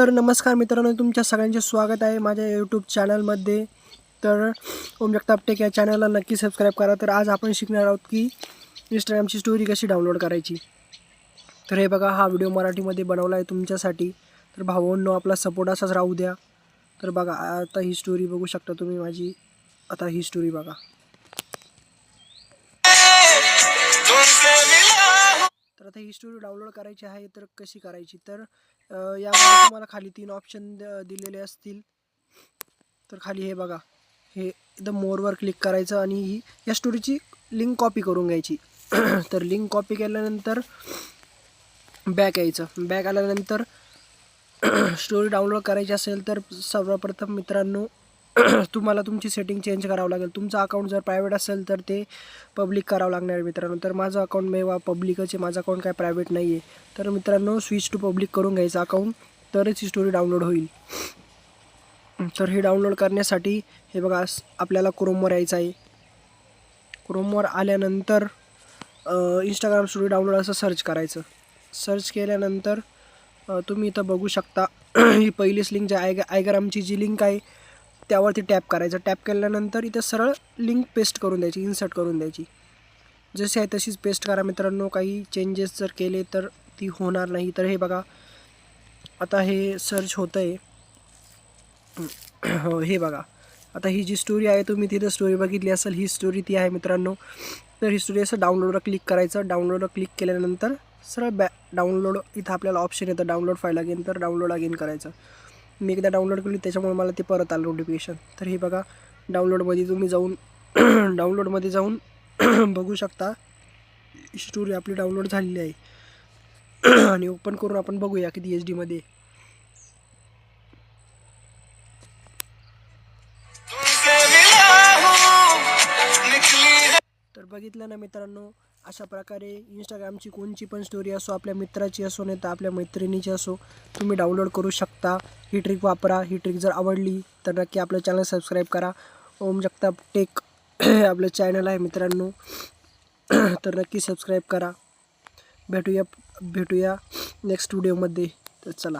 तर नमस्कार मित्रांनो तुमच्या सगळ्यांचे स्वागत आहे माझ्या यूट्यूब चॅनलमध्ये तर ओम जगताप टेक या चॅनलला नक्की सबस्क्राईब करा. तर आज आपण शिकणार आहोत की इंस्टाग्रामची स्टोरी कशी डाउनलोड करायची. तर हे बघा हा व्हिडिओ मराठीमध्ये बनवला आहे तुमच्यासाठी. तर भावांनो आपला सपोर्ट असाच राहू द्या. तर बघा आता ही स्टोरी बघू शकता तुम्ही माझी. आता ही स्टोरी बघा. आता ही स्टोरी डाउनलोड करायची आहे तर कशी करायची? तर यामध्ये तुम्हाला खाली तीन ऑप्शन दिलेले असतील. तर खाली हे बघा. हे एकदम मोरवर क्लिक करायचं आणि ही या स्टोरीची लिंक कॉपी करून घ्यायची. तर लिंक कॉपी केल्यानंतर बॅक यायचं. बॅक आल्यानंतर स्टोरी डाउनलोड करायची असेल तर सर्वप्रथम मित्रांनो तुम्हाला तुमची सेटिंग चेंज करावं लागेल. तुमचं अकाउंट जर प्रायव्हेट असेल तर ते पब्लिक करावं लागणार आहे मित्रांनो. तर माझं अकाउंट मेवा पब्लिकच आहे. माझं अकाउंट काय प्रायव्हेट नाही आहे तर मित्रांनो स्विच टू पब्लिक करून घ्यायचं अकाउंट तरच ही स्टोरी डाउनलोड होईल. तर हे डाउनलोड करण्यासाठी हे बघा आपल्याला क्रोमवर यायचं आहे. क्रोमवर आल्यानंतर इंस्टाग्राम स्टोरी डाउनलोड असं सर्च करायचं. सर्च केल्यानंतर तुम्ही इथं बघू शकता ही पहिलीच लिंक जे आयग आयग्रामची जी लिंक आहे त्यावरती टॅप करायचं. टॅप केल्यानंतर इथं सरळ लिंक पेस्ट करून द्यायची इन्सर्ट करून द्यायची. जशी आहे तशीच पेस्ट करा मित्रांनो. काही चेंजेस जर केले तर ती होणार नाही. तर हे बघा. आता हे सर्च होतं आहे हो हे बघा. आता ही जी स्टोरी आहे तुम्ही तिथं स्टोरी बघितली असेल ही स्टोरी ती आहे मित्रांनो. तर ही स्टोरी असं डाउनलोडवर क्लिक करायचं. डाउनलोडवर क्लिक केल्यानंतर सरळ बॅ डाउनलोड इथं आपल्याला ऑप्शन येतं. डाउनलोड फाईल अगेन तर डाउनलोड अगेन करायचं. मी एकदा डाउनलोड केली त्याच्यामुळे मला ते परत आलं नोटिफिकेशन तर हे बघा डाउनलोडमध्ये तुम्ही जाऊन डाउनलोडमध्ये जाऊन बघू शकता. स्टोरी आपली डाउनलोड झालेली आहे. आणि ओपन करून आपण बघूया किती एच डीमध्ये बघितलं ना मित्रांनो अशा प्रकारे इंस्टाग्रामची कोणची पण स्टोरी असो आपल्या मित्राची असो नाही तर आपल्या मैत्रिणीची असो तुम्ही डाउनलोड करू शकता. ही ट्रिक वापरा. ही ट्रिक जर आवडली तर नक्की आपलं चॅनल सबस्क्राईब करा. ओम जगताप टेक आपलं चॅनल आहे मित्रांनो. तर नक्की सबस्क्राईब करा. भेटूया भेटूया नेक्स्ट व्हिडिओमध्ये तर चला.